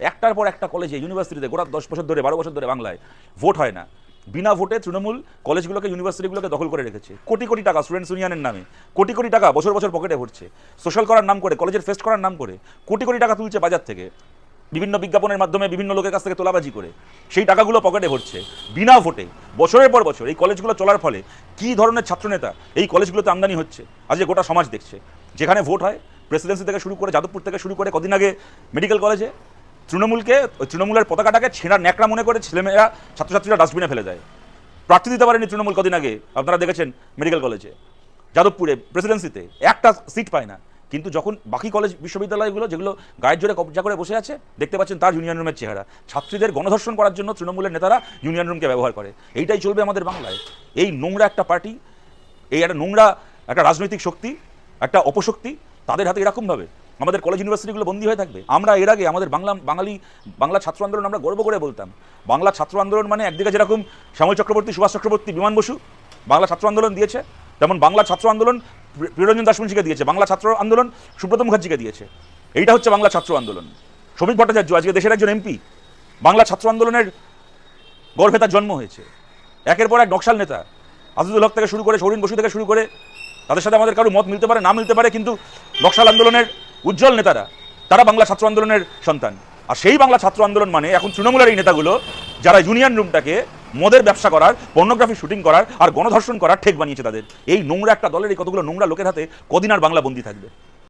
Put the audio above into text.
একটার পর একটা কলেজে ইউনিভার্সিটিতে গোটা দশ বছর ধরে, বারো বছর ধরে বাংলায় ভোট হয় না। বিনা ভোটে তৃণমূল কলেজগুলোকে ইউনিভার্সিটিগুলোকে দখল করে রেখেছে। কোটি কোটি টাকা স্টুডেন্টস ইউনিয়নের নামে। কোটি কোটি টাকা বছর বছর পকেটে ভরছে। সোশ্যাল করার নাম করে কলেজের ফেস্ট করার নাম করে, কোটি কোটি টাকা তুলছে বাজার থেকে। বিভিন্ন বিজ্ঞাপনের মাধ্যমে বিভিন্ন লোকের কাছ থেকে তোলাবাজি করে। সেই টাকাগুলো পকেটে ভরছে, বিনা ভোটে বছরের পর বছর এই কলেজগুলো চলার ফলে কি ধরনের ছাত্রনেতা এই কলেজগুলোতে আমদানি হচ্ছে, আজকে গোটা সমাজ দেখছে। যেখানে ভোট হয় প্রেসিডেন্সি থেকে শুরু করে, যাদবপুর থেকে শুরু করে, কদিন আগে মেডিকেল কলেজে তৃণমূলকে তৃণমূলের পতাকাটাকে ছেঁড়া ন্যাকড়া মনে করে ছেলেমেয়েরা, ছাত্রছাত্রীরা ডাস্টবিনে ফেলে দেয়। প্রার্থী দিতে পারেনি তৃণমূল কদিন আগে, আপনারা দেখেছেন মেডিকেল কলেজে। যাদবপুরে, প্রেসিডেন্সিতে, একটা সিট পায় না। কিন্তু যখন বাকি কলেজ বিশ্ববিদ্যালয়গুলো, যেগুলো গায়ের জোরে কবজা করে বসে আছে, দেখতে পাচ্ছেন তার ইউনিয়ন রুমের চেহারা। ছাত্রীদের গণধর্ষণ করার জন্য তৃণমূলের নেতারা ইউনিয়ন রুমকে ব্যবহার করে। এইটাই চলবে আমাদের বাংলায়। এই নোংরা একটা পার্টি এই একটা নোংরা একটা রাজনৈতিক শক্তি, একটা অপশক্তি, তাদের হাতে এরকমভাবে আমাদের কলেজ ইউনিভার্সিটিগুলো বন্দী হয়ে থাকবে। আমরা এর আগে আমাদের বাংলা, বাঙালি, বাংলা ছাত্র আন্দোলন আমরা গর্ব করে বলতাম। বাংলা ছাত্র আন্দোলন মানে একদিকে যেরকম শ্যামল চক্রবর্তী, সুভাষ চক্রবর্তী, বিমান বসু, বাংলা ছাত্র আন্দোলন দিয়েছে, তেমন বাংলা ছাত্র আন্দোলন প্রি- প্রিয়রঞ্জন দাসমুন্সিকে দিয়েছে। বাংলা ছাত্র আন্দোলন সুব্রত মুখার্জিকে দিয়েছে। এইটা হচ্ছে বাংলা ছাত্র আন্দোলন। শ্রমিক ভট্টাচার্য, আজকে দেশের একজন এমপি, বাংলা ছাত্র আন্দোলনের গর্ভে তার জন্ম হয়েছে। একের পর এক নকশাল নেতা। আজিজুল হক থেকে শুরু করে, সৌরিন বসু থেকে শুরু করে, তাদের সাথে আমাদের কারও মত মিলতে পারে, না মিলতে পারে, কিন্তু নকশাল আন্দোলনের উজ্জ্বল নেতারা, তারা বাংলা ছাত্র আন্দোলনের সন্তান। আর সেই বাংলা ছাত্র আন্দোলন মানে এখন তৃণমূলের এই নেতাগুলো, যারা ইউনিয়ন রুমটাকে মদের ব্যবসা করার, পর্নোগ্রাফি শুটিং করার আর গণধর্ষণ করার ঠেক বানিয়েছে তাদের। এই নোংরা একটা দলের এই কতগুলো নোংরা লোকের হাতে কদিন আর বাংলা বন্দী থাকবে?